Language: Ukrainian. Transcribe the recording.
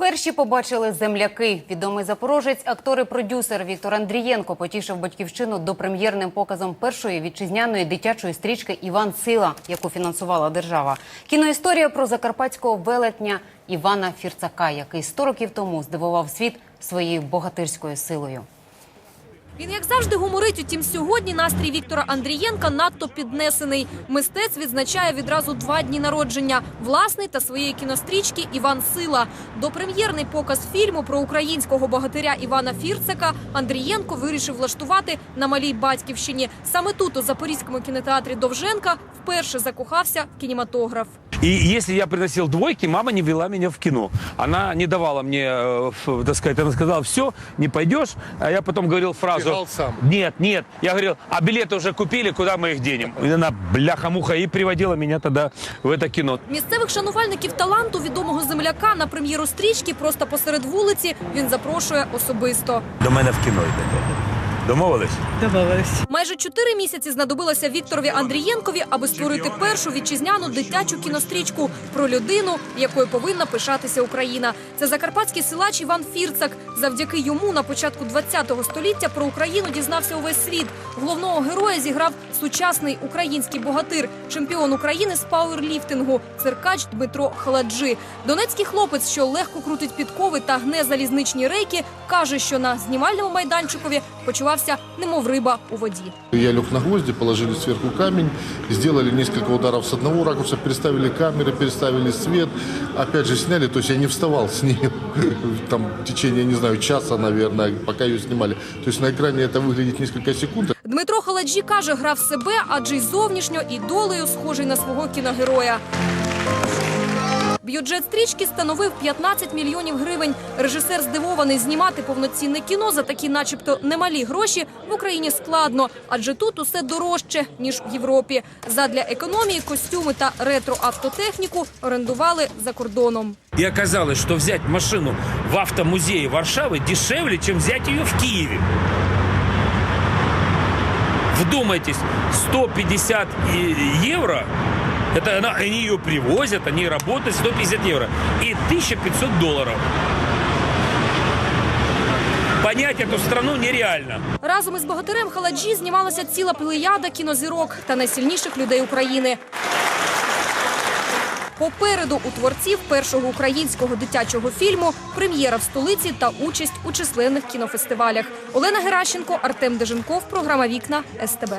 Перші побачили земляки. Відомий запорожець, актор і продюсер Віктор Андрієнко потішив батьківщину допрем'єрним показом першої вітчизняної дитячої стрічки Іван Сила, яку фінансувала держава. Кіноісторія про закарпатського велетня Івана Фірцака, який 100 років тому здивував світ своєю богатирською силою. Він, як завжди, гуморить. Утім, сьогодні настрій Віктора Андрієнка надто піднесений. Мистець відзначає відразу два дні народження власний та своєї кінострічки Іван Сила. Допрем'єрний показ фільму про українського богатиря Івана Фірцека Андрієнко вирішив влаштувати на малій батьківщині. Саме тут, у Запорізькому кінотеатрі Довженка, вперше закохався в кінематограф. И если я приносил двойки, мама не вела меня в кино. Она не давала мне, так сказать, она сказала, все, не пойдешь. А я потом говорил фразу Бежал сам. Нет, нет. Я говорил, а билеты уже купили, куда мы их денем? И она, бляха-муха, и приводила меня тогда в это кино. Місцевих шанувальників таланту відомого земляка на прем'єру стрічки просто посеред вулиці він запрошує особисто. До мене в кіно йдете. Домовились? Домовились. Майже чотири місяці знадобилося Вікторові Андрієнкові, аби створити першу вітчизняну дитячу кінострічку про людину, якою повинна пишатися Україна. Це закарпатський силач Іван Фірцак. Завдяки йому на початку ХХ століття про Україну дізнався увесь світ. Головного героя зіграв сучасний український богатир, чемпіон України з пауерліфтингу, циркач Дмитро Халаджи. Донецький хлопець, що легко крутить підкови та гне залізничні рейки, каже, що на знімальному майданчикові почувався немов риба у воді. Я лег на гвозди, положили сверху камень, сделали несколько ударов с одного ракурса, переставили камеры, переставили свет, опять же сняли, то есть я не вставал с ней там в течение, не знаю, часа, наверное, пока ее снимали. То есть на экране это выглядит несколько секунд, Дмитро Халаджі каже, грав себе, адже й зовнішньо і долею схожий на свого кіногероя. Бюджет стрічки становив 15 мільйонів гривень. Режисер здивований знімати повноцінне кіно за такі, начебто, немалі гроші в Україні складно, адже тут усе дорожче ніж в Європі. Задля економії костюми та ретро-автотехніку орендували за кордоном. И оказалось, что взять машину в автомузее Варшавы дешевле, чем взять ее в Киеве. Вдумайтесь, 150 и- евро, это она, они ее привозят, они работают, 150 евро, и 1500 долларов. Понять эту страну нереально. Разом із богатирем Халаджі знімалася ціла плеяда кінозірок та найсильніших людей України. Попереду у творців першого українського дитячого фільму прем'єра в столиці та участь у численних кінофестивалях. Олена Геращенко, Артем Деженков, програма Вікна СТБ.